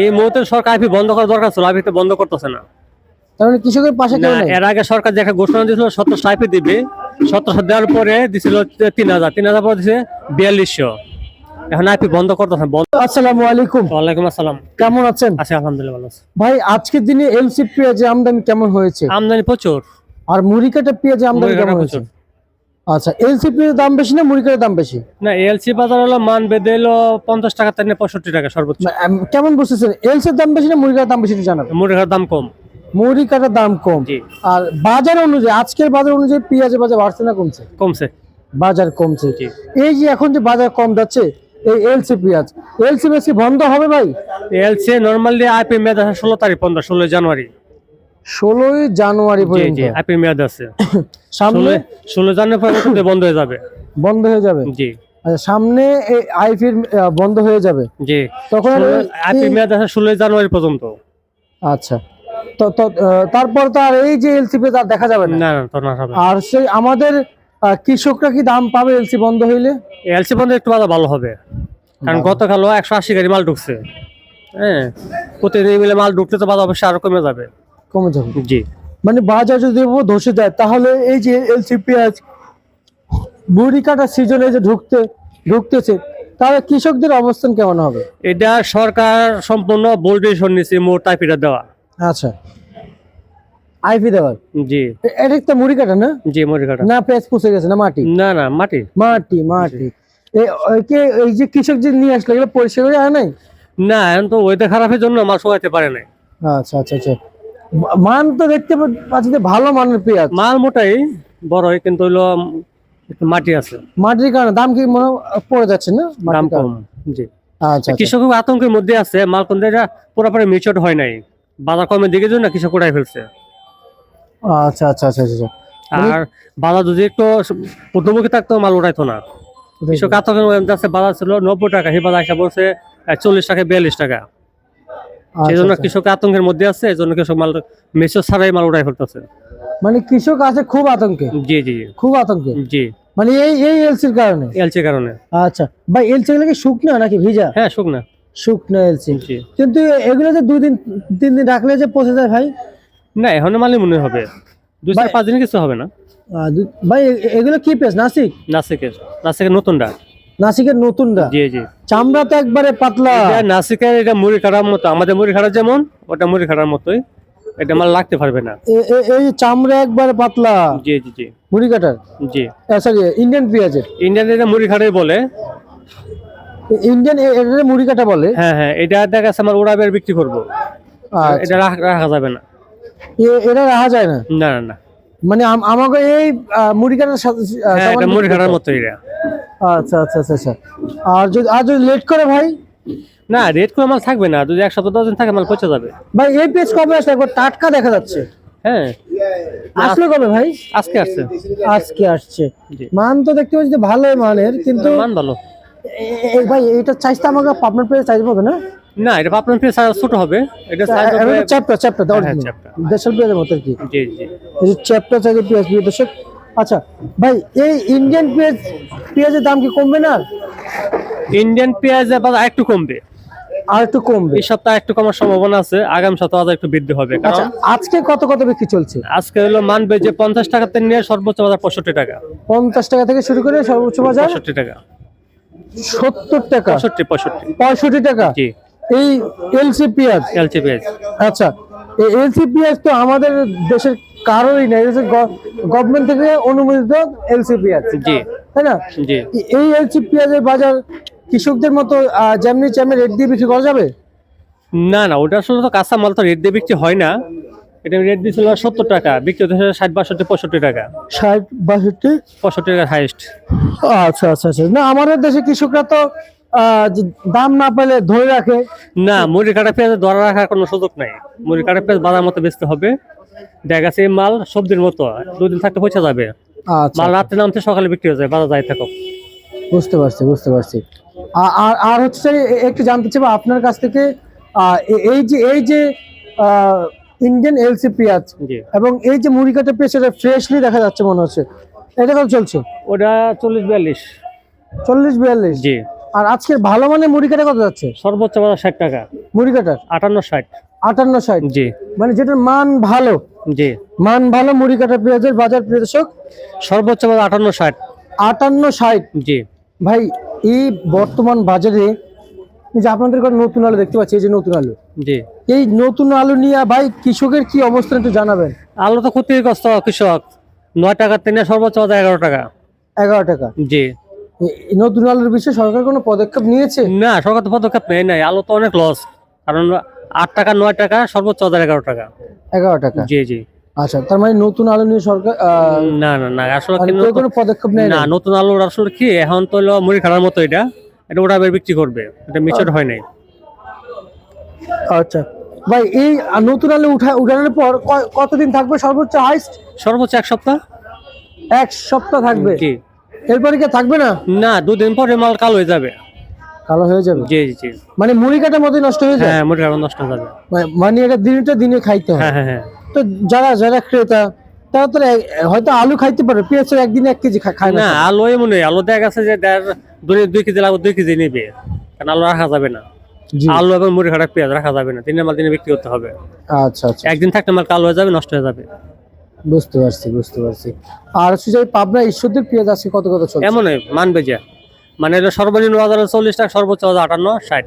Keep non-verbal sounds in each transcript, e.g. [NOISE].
এই মুহূর্তে সরকার আইপি বন্ধ করা দরকার ছিল আইপি বন্ধ করতেছে না। তার মানে কৃষকের পাশে কেউ নেই? এর আগে সরকার ঘোষণা দিয়েছিল সত্তর আইপি দিবে সত্তরশো দেওয়ার পরে দিছিল তিন হাজার তিন হাজার পরে দিছে বিয়াল্লিশশো। এখন আইপি বন্ধ করতেছে বন্ধ আসসালামু আলাইকুম। ওয়ালাইকুম আসসালাম। কেমন আছেন? আছি আলহামদুলিল্লাহ ভালো আছি। ভাই আজকের দিনে এলসি পেঁয়াজের আমদানি কেমন হয়েছে? আমদানি প্রচুর। আর মুড়ি কাটা পেঁয়াজের আমদানি কেমন হয়েছে। আচ্ছা এলসি পেঁয়াজের দাম বেশি না মুড়ি কাটার দাম বেশি? না এলসি বাজার হলো মান বেঁধে এলো পঞ্চাশ টাকা থেকে পঁয়ষট্টি টাকা সর্বোচ্চ। কেমন বুঝতেছেন? এলসির দাম বেশি না মুড়ি কাটার দাম বেশি একটু জানাবেন মুড়ির দাম কম। মুড়ি কাটার দাম কম। আর বাজার অনুযায়ী আজকের বাজার অনুযায়ী পেঁয়াজের বাজার বাড়ছে না কমছে? কমছে। বাজার কমছে। এই যে এখন যে বাজার কম যাচ্ছে এই এলসি পেঁয়াজ এলসি বেশি বন্ধ হবে ভাই? এলসি নর্মালি আইপি মেয়াদ ষোলো তারিখ পনেরো ষোলো জানুয়ারি। [LAUGHS] ষোলোই জানুয়ারি পর্যন্ত। জি মেয়াদ আছে। সামনে ষোলো জানুয়ারি পর্যন্ত বন্ধ হয়ে যাবে। বন্ধ হয়ে যাবে? জি। আচ্ছা সামনে এই আইপির বন্ধ হয়ে যাবে? জি। তখন আইপি মেয়াদ আছে ষোলোই জানুয়ারি পর্যন্ত। আচ্ছা। তো তারপর তো আর এই যে এলসি পে তার দেখা যাবে না? না না তো না হবে আর সেই আমাদের কৃষকরা কি দাম পাবে এলসি বন্ধ হইলে? এলসি বন্ধ একটু ভালো হবে। কারণ গতকাল একশো আশি গাড়ি মাল ঢুকছে। হ্যাঁ প্রতিদিন মিলে মাল ঢুকলে তো বাজার অবশ্যই আরও কমে যাবে। কমে যাবে। জি। মানে বাজার যদি ধসে যায় তাহলে এই যে এলসি পেঁয়াজ বুড়ি কাটা সিজনে যে ঢুকতে ঢুকতেছে তাহলে কৃষকদের অবস্থান কেমন হবে? এটা সরকার সম্পূর্ণ বোল্ড ডিসিশন নিচ্ছে মোট টাইপিটা দেওয়া। আচ্ছা। আইপি দেওয়ার? জি। এটা তো মুড়ি কাটা না? জি মরি কাটা। না পেঁয়াজ পুষে গেছে না মাটি? না না মাটি। মাটি মাটি। এই যে কৃষক যে নিয়ে আসলো এগুলো পরিষ্কার করে আনে নাই? না এখন তো ওয়েদার খারাপের জন্য মাল শুকাইতে পারে নাই। আচ্ছা আচ্ছা আচ্ছা। মান তো দেখতে পাচ্ছি যে ভালো মানের পেঁয়াজ। মাল মোটাই বড়ই কিন্তু হইল মাটি আছে। মাটির কারণে দাম কি মনে পড়ে যাচ্ছে না? দাম কম জি। আচ্ছা আচ্ছা। কৃষক আতঙ্কের মধ্যে আছে মাল কোন পুরোপুরি মিচট হয় নাই। বাজার কমের দিকে জন্য কৃষক উড়াই ফেলছে। আচ্ছা আচ্ছা আচ্ছা আচ্ছা আর বাজার যদি একটু থাকতো মাল উঠাইতো না। কৃষক আতঙ্কের মধ্যে আছে বাজার ছিল নব্বই টাকা সেই বাজার বলছে চল্লিশ টাকা বিয়াল্লিশ টাকা। সেই জন্য আচ্ছা, আচ্ছা। কৃষক আতঙ্কের মধ্যে আছে এই জন্য কৃষক মাল মেসো ছাড়াই মাল উঠাই ফেলতেছে। মানে কৃষক আছে খুব আতঙ্কে? জি জি খুব আতঙ্কে? জি। মানে এই এই এলসির কারণে? এলসি কারণে। আচ্ছা ভাই এলসি গুলো কি শুকনা নাকি ভিজা? হ্যাঁ শুকনা। শুকনা এলসি। কিন্তু এগুলো যে দুই দিন তিন দিন রাখলে যে পচে যায় ভাই? না এখন মালই মনে হবে। দুই চার পাঁচ দিন কিছু হবে না। ভাই এগুলো কি পেস নাসিক? নাসিকের নাসিকের নতুনটা। নাসিকের নতুনটা জি জি। চামড়া তো একবারে পাতলা। নাসিকের এটা মুড়ি খাটার মতো আমাদের মুড়ি খাটা যেমন ওটা মুড়ি খাটার মতোই। এটা মাল লাগতে পারবে না। এ- এ- এই চামড়া একবারে পাতলা। জি জি জি। মুড়ি কাটার? জি। সরি ইন্ডিয়ান পেঁয়াজের? ইন্ডিয়ান এটা মুড়ি খাটাই বলে ইন্ডিয়ান এটা মুড়ি কাটা বলে? হ্যাঁ হ্যাঁ এটা দেখা যাচ্ছে আমার বিক্রি করব। আচ্ছা। এটা রাখ- রাখা যাবে না। এটা রাখা যায় না? না না মানে আমাকে এই মুড়ি কাটার সাথে মুড়ি খাটার মতো এটা। আচ্ছা আচ্ছা আচ্ছা আচ্ছা। আর যদি আর যদি লেট করে ভাই? না রেট করে মাল থাকবে না। যদি এক সপ্তাহ দশ দিন থাকে মাল পচে যাবে। ভাই এই পেজ কবে আসলে একবার টাটকা দেখা যাচ্ছে। হ্যাঁ। আসলে কবে ভাই? আজকে আসছে। আজকে আসছে। মান তো দেখতে পাচ্ছি যে ভালোই মানের কিন্তু মান ভালো। ভাই এটা চাইতে আমাকে আপনার পেয়ে চাইতে পাবে না? না এটা আপনার পিস ছোট হবে। এটা size হবে চ্যাপ্টার চ্যাপ্টার দাও দেশের পেঁয়াজের মতো কি। জি জি। এই চ্যাপ্টার পেঁয়াজ প্রিয় দর্শক আচ্ছা ভাই এই ইন্ডিয়ান পেঁয়াজ পেঁয়াজের দাম কি কমবে না? ইন্ডিয়ান পেঁয়াজের বাজার একটু কমবে। আর একটু কমবে? এই সপ্তাহে একটু কমার সম্ভাবনা আছে আগামী সপ্তাহে আবার একটু বৃদ্ধি হবে। আচ্ছা আজকে কত কত বিক্রি চলছে? আজকে হলো মানবে যে পঞ্চাশ টাকাতে নিয়ে সর্বোচ্চ বাজার পঁয়ষট্টি টাকা। পঞ্চাশ টাকা থেকে শুরু করে সর্বোচ্চ বাজার পঁয়ষট্টি টাকা। সত্তর টাকা। পঁয়ষট্টি পঁয়ষট্টি। পঁয়ষট্টি টাকা? জি। এই এলসি পেঁয়াজ? এলচি পেঁয়াজ। আচ্ছা এই এলসি পেঁয়াজ তো আমাদের দেশের কারোরই নেই গভর্নমেন্ট থেকে অনুমোদিত এলসি পেঁয়াজ জি। তাই না? জি। এই এলসি পেঁয়াজের বাজার কৃষকদের মতো যেমনি চেমনি রেট দিয়ে বিক্রি করা যাবে? না না ওটা শুধু তো কাঁচা মাল তো রেট দিয়ে বিক্রি হয় না। এটা রেট দিয়েছিল সত্তর টাকা বিক্রি হচ্ছে ষাট বাষট্টি পঁয়ষট্টি টাকা। ষাট বাষট্টি? পঁয়ষট্টি টাকা হাইস্ট আচ্ছা আচ্ছা আচ্ছা। না আমাদের দেশে কৃষকরা তো দাম না পেলে ধরে রাখে। না মুড়ি কাটা পেঁয়াজ ধরা রাখার কোনো সুযোগ নাই। মুড়ি কাটা পেঁয়াজ বাজার মতো বেচতে হবে। দেখা গেছে মাল সবজির মতো দুদিন থাকতে পৌঁছে যাবে। আচ্ছা। মাল রাত্রে নামতে সকালে বিক্রি হয়ে যায় বাজার যাই থাকো বুঝতে পারছি বুঝতে পারছি। আর আর হচ্ছে একটু জানতে চাইব আপনার কাছ থেকে এই যে এই যে ইন্ডিয়ান এলসি পেঁয়াজ এবং এই যে মুড়ি কাটা পেঁয়াজ এটা ফ্রেশলি দেখা যাচ্ছে মনে হচ্ছে। এটা কত চলছে? ওটা চল্লিশ বিয়াল্লিশ। চল্লিশ বিয়াল্লিশ? জি। আর আজকের ভালো মানের মুড়ি কাটা কত যাচ্ছে? সর্বোচ্চ বাজার ষাট টাকা। মুড়ি কাটার? আটান্ন ষাট। আটান্ন ষাট। জি। মানে যেটার মান ভালো। জি। মান ভালো মুড়ি কাটা পেঁয়াজের বাজার প্রিয় দর্শক সর্বোচ্চ আটান্ন ষাট। আটান্ন ষাট। জি। ভাই এই বর্তমান বাজারে যে আপনাদের ঘরে নতুন আলু দেখতে পাচ্ছি এই যে নতুন আলু। জি। এই নতুন আলু নিয়ে ভাই কৃষকের কি অবস্থা একটু জানাবেন? আলু তো ক্ষতিগ্রস্ত কৃষক। নয় টাকা থেকে সর্বোচ্চ এগারো টাকা। এগারো টাকা? জি। নতুন আলুর বিষয়ে সরকার কোনো পদক্ষেপ নিয়েছে? না সরকার তো পদক্ষেপ নেই নাই। আলু তো অনেক লস কারণ আট টাকা নয় টাকা সর্বোচ্চ হাজার এগারো টাকা। এগারো টাকা? জি জি। আচ্ছা তার মানে নতুন আলু নিয়ে সরকার না না না আসলে মানে কি কোনো পদক্ষেপ নেয় না নতুন আলুর আসলে কি এখন তো হলো মুড়ি খাওয়ার মতো এটা এটা ওটা আবার বিক্রি করবে এটা মিচর হয় নাই। আচ্ছা ভাই এই নতুন আলু উঠা উঠানোর পর কতদিন থাকবে সর্বোচ্চ হাইস্ট সর্বোচ্চ এক সপ্তাহ। এক সপ্তাহ থাকবে? জি। এরপরে কি থাকবে না? না দুদিন পরে মাল কালো হয়ে যাবে। কালো হয়ে যাবে? জি জি মানে মুড়ি কাটার মতোই নষ্ট হয়ে যায়? হ্যাঁ মুড়ি নষ্ট হয়ে যাবে। মানে এটা দিনটা দিনে খাইতে হয়। হ্যাঁ হ্যাঁ হ্যাঁ। তো যারা যারা ক্রেতা তারা তো হয়তো আলু খাইতে পারে পেঁয়াজ একদিনে এক কেজি খায় না আলু এমন আলু দেখা গেছে যে দেড় দুই দুই কেজি লাগবে দুই কেজি নিবে। কারণ আলু রাখা যাবে না। আলু এবং মুড়ি খাটা পেঁয়াজ রাখা যাবে না দিনের মাল দিনে বিক্রি করতে হবে। আচ্ছা আচ্ছা। একদিন থাকতে মাল কালো হয়ে যাবে নষ্ট হয়ে যাবে। বুঝতে পারছি বুঝতে পারছি। আর যে পাবনা ঈশ্বরদের পেঁয়াজ আছে কত কত চলছে? এমনই মানবে যে। মানে এটা সর্বনিম্ন বাজারে চল্লিশ টাকা সর্বোচ্চ বাজার আটান্ন ষাট।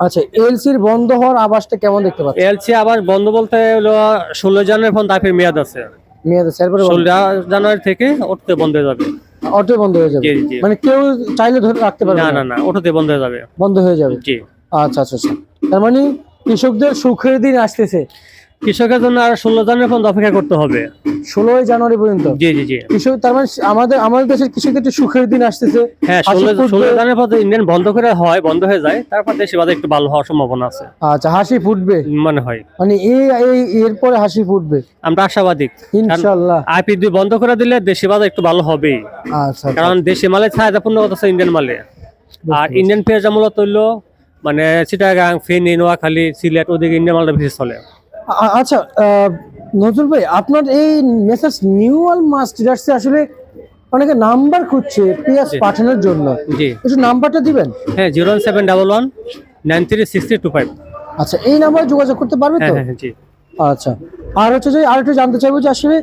আচ্ছা এলসির বন্ধ হওয়ার আবাসটা কেমন দেখতে পাচ্ছেন? এলসি আবার বন্ধ বলতে হলো ষোলো জানুয়ারি ফোন দাফের মেয়াদ আছে। মেয়াদ আছে এরপরে ষোলো জানুয়ারি থেকে উঠতে বন্ধ হয়ে যাবে। অটো বন্ধ হয়ে যাবে? মানে কেউ চাইলে ধরে রাখতে পারবে না না? না না ওটাতে বন্ধ হয়ে যাবে। বন্ধ হয়ে যাবে? জি। আচ্ছা আচ্ছা আচ্ছা। তার মানে কৃষকদের সুখের দিন আসতেছে। কৃষকের জন্য আর ষোলো জানুয়ারি পর্যন্ত অপেক্ষা করতে হবে। ষোলোই জানুয়ারি পর্যন্ত? জি জি জি। কৃষক তার মানে আমাদের আমাদের দেশের কৃষকদের একটু সুখের দিন আসতেছে। হ্যাঁ ষোলো ষোলো জানুয়ারি পর্যন্ত ইন্ডিয়ান বন্ধ করে হয় বন্ধ হয়ে যায়। তারপর দেশে বাজার একটু ভালো হওয়ার সম্ভাবনা আছে। আচ্ছা হাসি ফুটবে? মনে হয়। মানে এই এই এরপরে হাসি ফুটবে? আমরা আশাবাদী। ইনশাল্লাহ। আইপি দুই বন্ধ করে দিলে দেশি বাজার একটু ভালো হবে। আচ্ছা আচ্ছা। কারণ দেশি মালে চাহিদা পূর্ণ করতেছে ইন্ডিয়ান মালে। আর ইন্ডিয়ান পেঁয়াজ মূলত হইল মানে চিটাগাং ফেনী নোয়াখালী সিলেট ওদিকে ইন্ডিয়ান মালটা বেশি চলে। আচ্ছা নজরুল ভাই আপনার এই মেসেজ নিউয়াল মাস ডিলার্সে আসলে অনেকে নাম্বার খুঁজছে পেঁয়াজ পাঠানোর জন্য। জি। একটু নাম্বারটা দিবেন? হ্যাঁ zero seven double one nine three six three two five. আচ্ছা এই নাম্বারে যোগাযোগ করতে পারবে তো? হ্যাঁ হ্যাঁ, জি। আচ্ছা আর হচ্ছে যে আরেকটু জানতে চাইব যে আসলে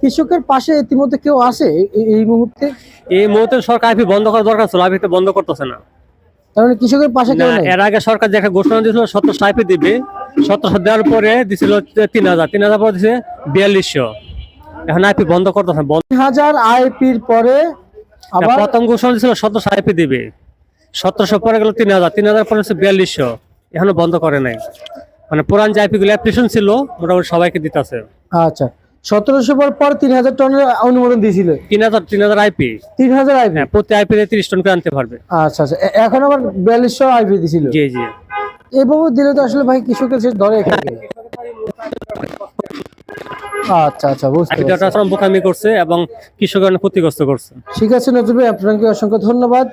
কৃষকের পাশে ইতিমধ্যে কেউ আছে এই- মুহূর্তে? এই মুহূর্তে সরকার আইপি বন্ধ করার দরকার ছিল আইপি বন্ধ করতেছে না। তার মানে কৃষকের পাশে কেউ নেই? এর আগে সরকার যে একটা ঘোষণা দিয়েছিল সতেরোশো আইপি দিবে। সতেরোশো দেওয়ার পরে দিছিল তিন হাজার। তিন হাজার পরে দিছে বিয়াল্লিশশো। এখন আইপি বন্ধ করতেছে তিন হাজার আইপির পরে প্রথম ঘোষণা দিয়েছিল সতেরোশো আইপি দিবে। সতেরোশো পরে গেল তিন হাজার। তিন হাজার পরে হচ্ছে বিয়াল্লিশশো। এখনও বন্ধ করে নাই। মানে পুরান যে আইপি গুলো অ্যাপ্লিকেশন ছিল মোটামুটি সবাইকে দিতেছে। আচ্ছা। সতেরোশো পর পর তিন হাজার টনের অনুমোদন দিয়েছিল? তিন হাজার তিন হাজার আইপি তিন হাজার আইপি হ্যাঁ প্রতি আইপি তিরিশ টন করে আনতে পারবে। আচ্ছা আচ্ছা। এখন আবার বিয়াল্লিশশো আইপি দিছিল? জি জি। এভাবে দিলে তো আসলে ভাই কৃষকের সে ধরে এখানে। আচ্ছা আচ্ছা বুঝতে পারছি। বোকামি করছে এবং কৃষকের ক্ষতিগ্রস্ত করছে। ঠিক আছে নজরুল ভাই আপনাকে অসংখ্য ধন্যবাদ।